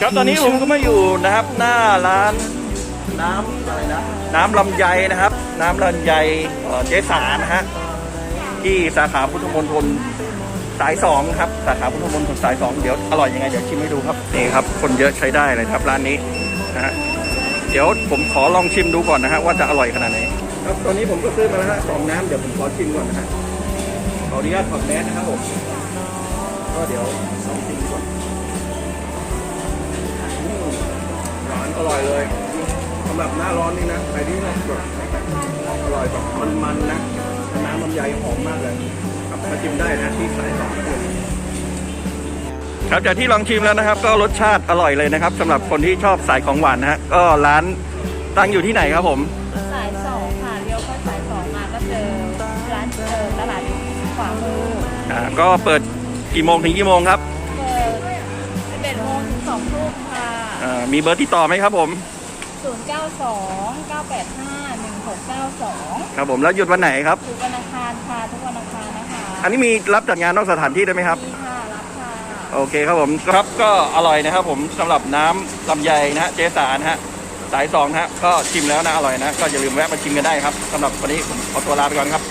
ครับตอนนี้ผมก็มาอยู่นะครับหน้าร้านน้ำอะไรนะน้ำลำไยนะครับ น้ำลำไยเอ่อเจสานะฮะที่สาขาพุทธมณฑลสายสองครับสาขาพุทธมณฑลสายสองเดี๋ยวอร่อยยังไงเดี๋ยวชิมให้ดูครับนี่ครับ คนเยอะใช้ได้เลยครับร้านนี้นะฮะเดี๋ยวผมขอลองชิมดูก่อนนะฮะว่าจะอร่อยขนาดไหนครับตอนนี้ผมก็ซื้อมาแล้วฮะสองน้ำเดี๋ยวผมขอชิมก่อนนะฮะขออนุญาตถอดแมสนะครับผมก็เดี๋ยวลองชิมก่อน อร่อยเลยสำหรับหน้าร้อนนี่นะใครที่ชอบแบบอร่อยแบบมันๆนะน้ำลำไยหอมมากเลยครับมาชิมได้นะที่สายสองนะครับจากที่ลองชิมแล้วนะครับ ก็รสชาติอร่อยเลยนะครับสำหรับคนที่ชอบสายของหวานนะฮะก็ร้านตั้งอยู่ที่ไหนครับผม สายสองค่ะเลี้ยวเข้าสายสองมาก็เจอร้านเจอตลาดขวามืออ่าก็เปิดกี่โมงถึงกี่โมงครับ เปิด11โมงถึง2ทุ่มค่ะ อ่ามีเบอร์ติดต่อไหมครับผม092 985 1692ครับผมแล้วหยุดวันไหนครับทุกวันอังคารค่ะทุกวันอังคารนะคะอันนี้มีรับจัดงานนอกสถานที่ได้ไหมครับ มีค่ะรับค่ะโอเคครับผมครับก็อร่อยนะครับผมสำหรับน้ำลำไยนะฮะเจสานะฮะสายสองนะฮะก็ชิมแล้วนะอร่อยนะ ก็อย่าลืมแวะมาชิมกันได้ครับสำหรับวันนี้ผมขอตัวลาไปก่อนครับ